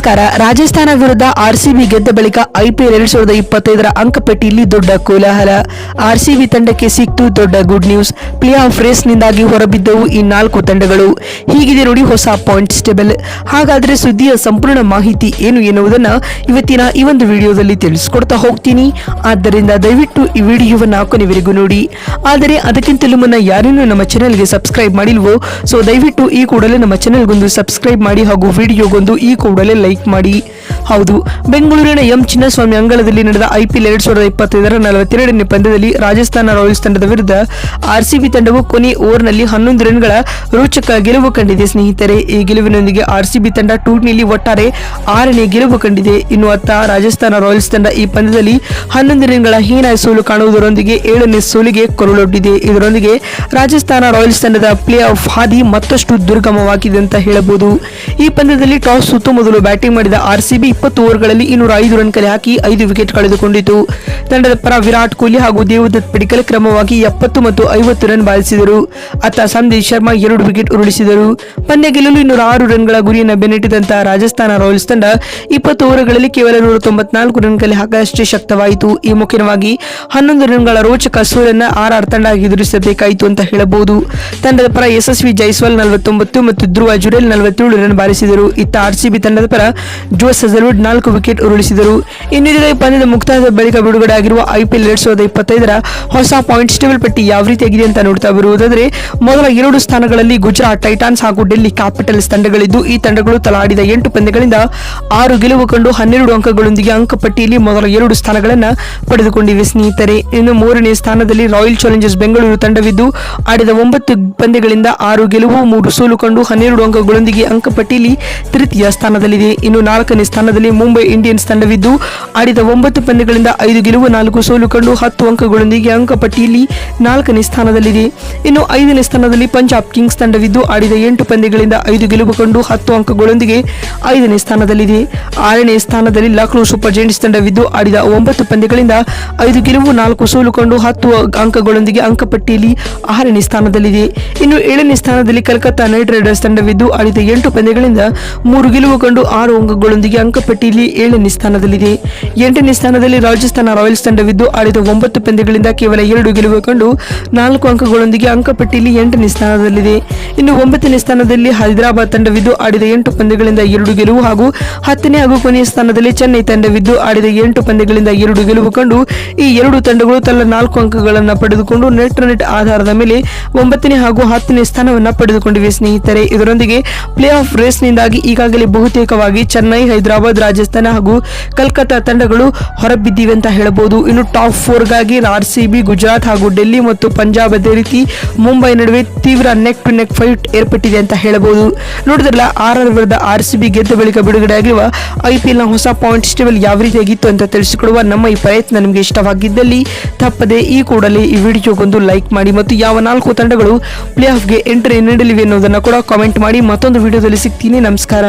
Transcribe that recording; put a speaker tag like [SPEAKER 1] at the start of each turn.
[SPEAKER 1] ನಮಸ್ಕಾರ. ರಾಜಸ್ಥಾನ ವಿರುದ್ಧ ಆರ್ಸಿಬಿ ಗೆದ್ದ ಬಳಿಕ ಐಪಿಎಲ್ ಎರಡ್ ಸಾವಿರದ ಇಪ್ಪತ್ತೈದರ ಅಂಕಪಟ್ಟಿಯಲ್ಲಿ ದೊಡ್ಡ ಕೋಲಾಹಲ. ಆರ್ಸಿಬಿ ತಂಡಕ್ಕೆ ಸಿಕ್ತು ದೊಡ್ಡ ಗುಡ್ ನ್ಯೂಸ್. ಪ್ಲೇ ಆಫ್ ರೇಸ್ನಿಂದಾಗಿ ಹೊರಬಿದ್ದವು ಈ ನಾಲ್ಕು ತಂಡಗಳು. ಹೀಗಿದೆ ನೋಡಿ ಹೊಸ ಪಾಯಿಂಟ್ಸ್ ಟೇಬಲ್. ಹಾಗಾದ್ರೆ ಸುದ್ದಿಯ ಸಂಪೂರ್ಣ ಮಾಹಿತಿ ಏನು ಎನ್ನುವುದನ್ನ ಇವತ್ತಿನ ಈ ಒಂದು ವಿಡಿಯೋದಲ್ಲಿ ತಿಳಿಸ್ಕೊಡ್ತಾ ಹೋಗ್ತೀನಿ. ಆದ್ದರಿಂದ ದಯವಿಟ್ಟು ಈ ವಿಡಿಯೋವನ್ನು ಕೊನೆವರೆಗೂ ನೋಡಿ. ಆದರೆ ಅದಕ್ಕಿಂತಲೂ ಮುನ್ನ ಯಾರೇನೂ ನಮ್ಮ ಚಾನೆಲ್ಗೆ ಸಬ್ಸ್ಕ್ರೈಬ್ ಮಾಡಿಲ್ವೋ? ಸೊ ದಯವಿಟ್ಟು ಈ ಕೂಡಲೇ ನಮ್ಮ ಚಾನೆಲ್ಗೊಂದು ಸಬ್ಸ್ಕ್ರೈಬ್ ಮಾಡಿ ಹಾಗೂ ವಿಡಿಯೋಗೊಂದು ಈ ಕೂಡಲೇ ಲೈಕ್ ಮಾಡಿ. ಹೌದು, ಬೆಂಗಳೂರಿನ ಎಂ ಚಿನ್ನಸ್ವಾಮಿ ಅಂಗಳದಲ್ಲಿ ನಡೆದ ಐಪಿಎಲ್ ಎರಡ್ ಸಾವಿರದ ಇಪ್ಪತ್ತೈದರ ನಲವತ್ತೆರಡನೇ ಪಂದ್ಯದಲ್ಲಿ ರಾಜಸ್ಥಾನ ರಾಯಲ್ಸ್ ತಂಡದ ವಿರುದ್ಧ ಆರ್ಸಿಬಿ ತಂಡವು ಕೊನೆ ಓವರ್ನಲ್ಲಿ ಹನ್ನೊಂದು ರನ್ಗಳ ರೋಚಕ ಗೆಲುವು ಕಂಡಿದೆ. ಸ್ನೇಹಿತರೆ, ಈ ಗೆಲುವಿನೊಂದಿಗೆ ಆರ್ಸಿಬಿ ತಂಡ ಟೂರ್ನಿಯಲ್ಲಿ ಒಟ್ಟಾರೆ ಆರನೇ ಗೆಲುವು ಕಂಡಿದೆ. ಇನ್ನು ಅತ್ತ ರಾಜಸ್ಥಾನ ರಾಯಲ್ಸ್ ತಂಡ ಈ ಪಂದ್ಯದಲ್ಲಿ ಹನ್ನೊಂದು ರನ್ಗಳ ಹೀನಾಯ ಸೋಲು ಕಾಣುವುದರೊಂದಿಗೆ ಏಳನೇ ಸೋಲಿಗೆ ಕೊರಳೊಡ್ಡಿದೆ. ಇದರೊಂದಿಗೆ ರಾಜಸ್ಥಾನ ರಾಯಲ್ಸ್ ತಂಡದ ಪ್ಲೇ ಆಫ್ ಹಾದಿ ಮತ್ತಷ್ಟು ದುರ್ಗಮವಾಗಿದೆ ಅಂತ ಹೇಳಬಹುದು. ಈ ಪಂದ್ಯದಲ್ಲಿ ಟಾಸ್ ಸುತ್ತು ಮೊದಲು ಬ್ಯಾಟಿಂಗ್ ಮಾಡಿದ ಆರ್ಸಿಬಿ ಇಪ್ಪತ್ತು ಓವರ್ಗಳಲ್ಲಿ ಇನ್ನೂರ ಐದು ರನ್ ಕಲೆ ಹಾಕಿ ಐದು ವಿಕೆಟ್ ಕಳೆದುಕೊಂಡಿತು. ತಂಡದ ಪರ ವಿರಾಟ್ ಕೊಹ್ಲಿ ಹಾಗೂ ದೇವದತ್ ಪಡಿಕಲ್ ಕ್ರಮವಾಗಿ ಎಪ್ಪತ್ತು ಮತ್ತು ಐವತ್ತು ರನ್ ಬಾರಿಸಿದರು. ಅತ್ತ ಸಂದೀಪ್ ಶರ್ಮಾ ಎರಡು ವಿಕೆಟ್ ಉರುಳಿಸಿದರು. ಪಂದ್ಯ ಗೆಲ್ಲಲು ಇನ್ನೂರ ಆರು ರನ್ಗಳ ಗುರಿಯನ್ನು ಬೆನ್ನಟ್ಟಿದಂತಹ ರಾಜಸ್ಥಾನ ರಾಯಲ್ಸ್ ತಂಡ ಇಪ್ಪತ್ತು ಓವರ್ಗಳಲ್ಲಿ ಕೇವಲ ನೂರ ತೊಂಬತ್ನಾಲ್ಕು ರನ್ ಕಲೆ ಹಾಕಷ್ಟೇ ಶಕ್ತವಾಯಿತು. ಈ ಮುಖ್ಯವಾಗಿ ಹನ್ನೊಂದು ರನ್ಗಳ ರೋಚಕ ಸೋಲನ್ನು ಆರ್ ಆರ್ ತಂಡ ಎದುರಿಸಬೇಕಾಯಿತು ಅಂತ ಹೇಳಬಹುದು. ತಂಡದ ಪರ ಯಶಸ್ವಿ ಜೈಸ್ವಾಲ್ ನಲವತ್ತೊಂಬತ್ತು ಮತ್ತು ಧ್ರುವ ಜುರೇಲ್ ನಲವತ್ತೇಳು ರನ್ ಬಾರಿಸಿದರು. ಇತ್ತ ಆರ್ಸಿಬಿ ತಂಡದ ಪರ ಜೋಸ್ ಹಜಲ್ವುಡ್ ನಾಲ್ಕು ವಿಕೆಟ್ ಉರುಳಿಸಿದರು. ಇನ್ನುಳಿದ ಈ ಪಂದ್ಯದ ಮುಕ್ತಾಯದ ಬಳಿಕ ಬಿಡುಗಡೆ ಆಗಿರುವ ಐಪಿಎಲ್ ಎರಡ್ ಸಾವಿರದ ಇಪ್ಪತ್ತೈದರ ಹೊಸ ಪಾಯಿಂಟ್ಸ್ ಟೇಬಲ್ ಪಟ್ಟಿ ಯಾವ ರೀತಿಯಾಗಿದೆ ಅಂತ ನೋಡ್ತಾ ಬರುವುದಾದರೆ, ಮೊದಲ ಎರಡು ಸ್ಥಾನಗಳಲ್ಲಿ ಗುಜರಾತ್ ಟೈಟಾನ್ಸ್ ಹಾಗೂ ಡೆಲ್ಲಿ ಕ್ಯಾಪಿಟಲ್ಸ್ ತಂಡಗಳಿದ್ದು, ಈ ತಂಡಗಳು ತಲಾ ಆಡಿದ ಎಂಟು ಪಂದ್ಯಗಳಿಂದ ಆರು ಗೆಲುವು ಕಂಡು ಹನ್ನೆರಡು ಅಂಕಗಳೊಂದಿಗೆ ಅಂಕಪಟ್ಟಿಯಲ್ಲಿ ಮೊದಲ ಎರಡು ಸ್ಥಾನಗಳನ್ನು ಪಡೆದುಕೊಂಡಿವೆ ಸ್ನೇಹಿತರೆ. ಇನ್ನು ಮೂರನೇ ಸ್ಥಾನದಲ್ಲಿ ರಾಯಲ್ ಚಾಲೆಂಜರ್ಸ್ ಬೆಂಗಳೂರು ತಂಡವಿದ್ದು, ಆಡಿದ ಒಂಬತ್ತು ಪಂದ್ಯಗಳಿಂದ ಆರು ಗೆಲುವು, ಮೂರು ಸೋಲು ಕಂಡು ಹನ್ನೆರಡು ಅಂಕಗಳೊಂದಿಗೆ ಅಂಕಪಟ್ಟಿಯಲ್ಲಿ ತೃತೀಯ ಸ್ಥಾನದಲ್ಲಿದೆ. ಇನ್ನು ನಾಲ್ಕನೇ ಸ್ಥಾನದಲ್ಲಿ ಮುಂಬೈ ಇಂಡಿಯನ್ಸ್ ತಂಡವಿದ್ದು, ಆಡಿದ ಒಂಬತ್ತು ಪಂದ್ಯಗಳಿಂದ ಐದು ಗೆಲುವು, ನಾಲ್ಕು ಸೋಲು ಕಂಡು ಹತ್ತು ಅಂಕಗಳೊಂದಿಗೆ ಅಂಕಪಟ್ಟಿಯಲ್ಲಿ ನಾಲ್ಕನೇ ಸ್ಥಾನದಲ್ಲಿದೆ. ಇನ್ನು ಐದನೇ ಸ್ಥಾನದಲ್ಲಿ ಪಂಜಾಬ್ ಕಿಂಗ್ಸ್ ತಂಡವಿದ್ದು, ಆಡಿದ ಎಂಟು ಪಂದ್ಯಗಳಿಂದ ಐದು ಗೆಲುವು ಕಂಡು ಹತ್ತು ಅಂಕಗಳೊಂದಿಗೆ ಐದನೇ ಸ್ಥಾನದಲ್ಲಿದೆ. ಆರನೇ ಸ್ಥಾನದಲ್ಲಿ ಲಕ್ನೋ ಸೂಪರ್ ಜೈಂಟ್ಸ್ ತಂಡವಿದ್ದು, ಆಡಿದ ಒಂಬತ್ತು ಪಂದ್ಯಗಳಿಂದ ಐದು ಗೆಲುವು, ನಾಲ್ಕು ಸೋಲು ಕಂಡು ಹತ್ತು ಅಂಕಗಳೊಂದಿಗೆ ಅಂಕಪಟ್ಟಿಯಲ್ಲಿ ಆರನೇ ಸ್ಥಾನದಲ್ಲಿದೆ. ಇನ್ನು ಏಳನೇ ಸ್ಥಾನದಲ್ಲಿ ಕಲ್ಕತ್ತಾ ನೈಟ್ ರೈಡರ್ಸ್ ತಂಡವಿದ್ದು, ಆಡಿದ ಎಂಟು ಪಂದ್ಯಗಳಿಂದ ಮೂರು ಗೆಲುವು ಕಂಡು ಆರು ಅಂಕಗಳೊಂದಿಗೆ ಅಂಕಪಟ್ಟಿಯಲ್ಲಿ ಏಳನೇ ಸ್ಥಾನದಲ್ಲಿದೆ. ಎಂಟನೇ ಸ್ಥಾನದಲ್ಲಿ ರಾಜಸ್ಥಾನ ರಾಯಲ್ಸ್ ತಂಡವಿದ್ದು ಆಡಿದ ಒಂಬತ್ತು ಪಂದ್ಯಗಳಿಂದ ಕೇವಲ ಎರಡು ಗೆಲುವು ಕಂಡು ನಾಲ್ಕು ಅಂಕಗಳೊಂದಿಗೆ ಅಂಕಪಟ್ಟಿಯಲ್ಲಿ ಎಂಟನೇ ಸ್ಥಾನದಲ್ಲಿದೆ. ಇನ್ನು ಒಂಬತ್ತನೇ ಸ್ಥಾನದಲ್ಲಿ ಹೈದರಾಬಾದ್ ತಂಡವಿದ್ದು ಆಡಿದ ಎಂಟು ಪಂದ್ಯಗಳಿಂದ ಎರಡು ಗೆಲುವು ಹಾಗೂ ಹತ್ತನೇ ಹಾಗೂ ಕೊನೆಯ ಸ್ಥಾನದಲ್ಲಿ ಚೆನ್ನೈ ತಂಡವಿದ್ದು ಆಡಿದ ಎಂಟು ಪಂದ್ಯಗಳಿಂದ ಎರಡು ಗೆಲುವು ಕಂಡು ಈ ಎರಡು ತಂಡಗಳು ತಲ್ಲ ನಾಲ್ಕು ಅಂಕಗಳನ್ನು ಪಡೆದುಕೊಂಡು ನೆಟ್ ನೆಟ್ ಆಧಾರದ ಮೇಲೆ ಒಂಬತ್ತನೇ ಹಾಗೂ ಹತ್ತನೇ ಸ್ಥಾನವನ್ನು ಪಡೆದುಕೊಂಡಿವೆ ಸ್ನೇಹಿತರೆ. ಇದರೊಂದಿಗೆ ಪ್ಲೇ ಆಫ್ ರೇಸ್ನಿಂದಾಗಿ ಈಗಾಗಲೇ ಬಹುತೇಕವಾಗಿ ಚೆನ್ನೈ, ಹೈದರಾಬಾದ್, ರಾಜಸ್ಥಾನ ಹಾಗೂ ಕಲ್ಕತ್ತಾ ತಂಡಗಳು ಹೊರಬಿದ್ದಿವೆ ಅಂತ ಹೇಳಬಹುದು. ಇನ್ನು ಟಾಪ್ ಫೋರ್ಗಾಗಿ ಆರ್ ಸಿ ಗುಜರಾತ್ ಹಾಗೂ ಡೆಲ್ಲಿ ಮತ್ತು ಪಂಜಾಬ್ ಅದೇ ರೀತಿ ಮುಂಬೈ ನಡುವೆ ತೀವ್ರ ನೆಕ್ ಟು ನೆಕ್ ಫೈಟ್ ಏರ್ಪಟ್ಟಿದೆ ಅಂತ ಹೇಳಬಹುದು. ನೋಡಿದ್ರಲ್ಲ, ಆರ್ ವಿರುದ್ಧ ಆರ್ ಸಿ ಬಿ ಗೆದ್ದ ಬಳಿಕ ಬಿಡುಗಡೆ ಆಗಿರುವ ಐಪಿಎಲ್ನ ಹೊಸ ಪಾಯಿಂಟ್ ಸ್ಟೇಬಲ್ ಯಾವ ರೀತಿಯಾಗಿತ್ತು ಅಂತ ತಿಳಿಸಿಕೊಡುವ ನಮ್ಮ ಈ ಪ್ರಯತ್ನ ನಿಮಗೆ ಇಷ್ಟವಾಗಿದ್ದಲ್ಲಿ ತಪ್ಪದೆ ಈ ಕೂಡಲೇ ಈ ವಿಡಿಯೋಗೊಂದು ಲೈಕ್ ಮಾಡಿ ಮತ್ತು ಯಾವ ನಾಲ್ಕು ತಂಡಗಳು ಪ್ಲೇ ಆಫ್ಗೆ ಎಂಟ್ರಿ ನೀಡಲಿವೆ ಅನ್ನೋದನ್ನು ಕೂಡ ಕಾಮೆಂಟ್ ಮಾಡಿ. ಮತ್ತೊಂದು ವಿಡಿಯೋದಲ್ಲಿ ಸಿಗ್ತೀನಿ. ನಮಸ್ಕಾರ.